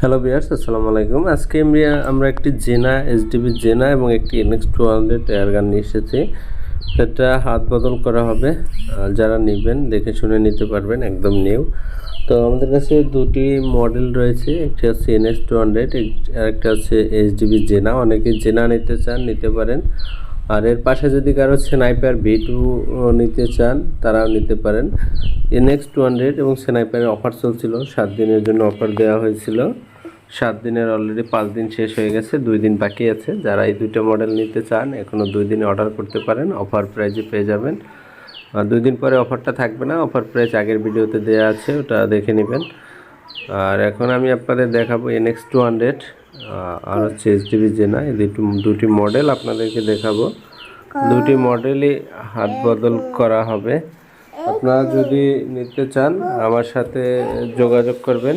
Hello বিয়ার্স আসসালামু আলাইকুম আজকে আমি আমরা একটি জেনা এসডিবি জেনা এবং একটি এনএক্স টু হান্ড্রেড এয়ার গান নিয়ে এসেছি। সেটা হাত বদল করা হবে। যারা নেবেন, দেখে শুনে নিতে পারবেন, একদম নিউ। তো আমাদের কাছে দুটি মডেল রয়েছে। একটি হচ্ছে এনএক্স টু হান্ড্রেড আর একটা হচ্ছে এইচডিবি জেনা। অনেকে জেনা নিতে চান, নিতে পারেন। আর এর পাশে যদি কারও স্নাইপার ভি টু নিতে চান, তারাও নিতে পারেন। এনএক্স টু হান্ড্রেড এবং স্নাইপারের অফার চলছিল। সাত দিনের জন্য অফার দেওয়া হয়েছিল। সাত দিনের অলরেডি পাঁচ দিন শেষ হয়ে গেছে, দুই দিন বাকি আছে। যারা এই দুইটা মডেল নিতে চান এখনও দুই দিনে অর্ডার করতে পারেন অফার প্রাইজে পেয়ে যাবেন। আর দুই দিন পরে অফারটা থাকবে না অফার প্রাইস আগের ভিডিওতে দেওয়া আছে, ওটা দেখে নেবেন। আর এখন আমি আপনাদের দেখাবো এনএক্স টু হান্ড্রেড আর হচ্ছে এইচডিবি জেনা এই দুটি দুটি মডেল আপনাদেরকে দেখাবো। দুটি মডেলই হাত বদল করা হবে। আপনারা যদি নিতে চান, আমার সাথে যোগাযোগ করবেন।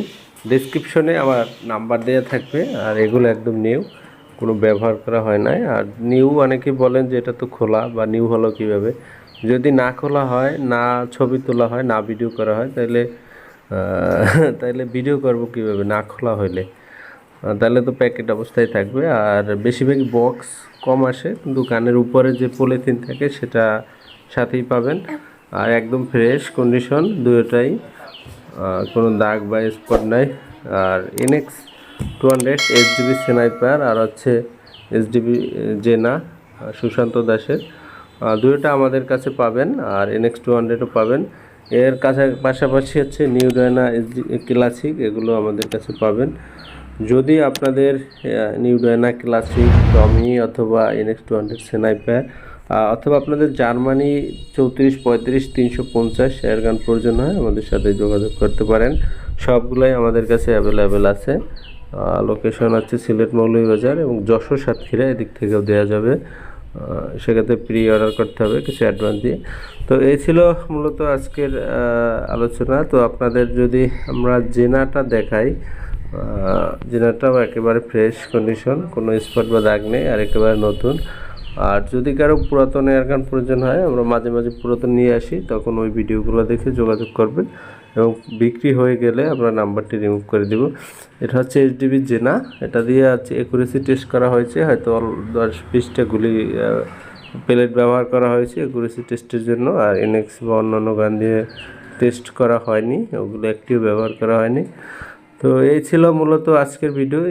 ডিসক্রিপশনে আমার নাম্বার দেওয়া থাকবে আর এগুলো একদম নিউ কোনো ব্যবহার করা হয় নাই। আর নিউ অনেকে বলেন যে এটা তো খোলা বা নিউ হলো কীভাবে। যদি না খোলা হয় না ছবি তোলা হয় না ভিডিও করা হয় তাহলে তাহলে ভিডিও করব কীভাবে? না খোলা হইলে। তাহলে তো প্যাকেট অবস্থায় থাকবে। আর বেশিরভাগই বক্স কম আসে কিন্তু কানের উপরে যে পলিথিন থাকে সেটা সাথেই পাবেন। আর একদম ফ্রেশ কন্ডিশন দুটোটাই আহ, কোনো দাগ বা স্পট নাই। আর NX two hundred H DB sniper আর হচ্ছে এইচ ডিবি জেনা সুশান্ত দাসের। দুটোটা আমাদের কাছে পাবেন আর এনএক্স টু হান্ড্রেডও পাবেন। এর কাছে, পাশাপাশি হচ্ছে নিউ ডায়না এইচডি ক্লাসিক এগুলো আমাদের কাছে পাবেন। যদি আপনাদের নিউ ডায়না ক্লাসিক টমি অথবা এনএক্স টু হান্ড্রেড স্নাইপার অথবা আপনাদের জার্মানি চৌত্রিশ, পঁয়ত্রিশ, তিনশো পঞ্চাশ এয়ারগান প্রয়োজন হয়, আমাদের সাথে যোগাযোগ করতে পারেন। সবগুলোই আমাদের কাছে অ্যাভেলেবেল আছে। লোকেশন হচ্ছে সিলেট মৌলভীবাজার এবং যশোর সাতক্ষীরা, এদিক থেকেও দেওয়া যাবে। সেক্ষেত্রে প্রি অর্ডার করতে হবে, কিছু অ্যাডভান্স দিয়ে। তো এই ছিল মূলত আজকের আলোচনা। তো আপনাদের যদি আমরা জেনাটা দেখাই জেনাটাও একেবারে ফ্রেশ কন্ডিশন কোনো স্পট বা দাগ নেই, আর একেবারে নতুন। আর যদি কারও পুরাতন এয়ারগান প্রয়োজন হয়, আমরা মাঝে মাঝে পুরাতন নিয়ে আসি, তখন ওই ভিডিওগুলো দেখে যোগাযোগ করবেন এবং বিক্রি হয়ে গেলে আমরা নাম্বারটি রিমুভ করে দিব। এটা হচ্ছে এইচডিবি জেনা, এটা দিয়ে হচ্ছে একুরেসি টেস্ট করা হয়েছে, হয়তো দশ বিশটা গুলি প্লেট ব্যবহার করা হয়েছে একুরেসি টেস্টের জন্য, আর এনএক্স বা অন্যান্য গান দিয়ে টেস্ট করা হয়নি, ওগুলো একটিও ব্যবহার করা হয়নি। তো এই ছিল মূলত আজকের ভিডিও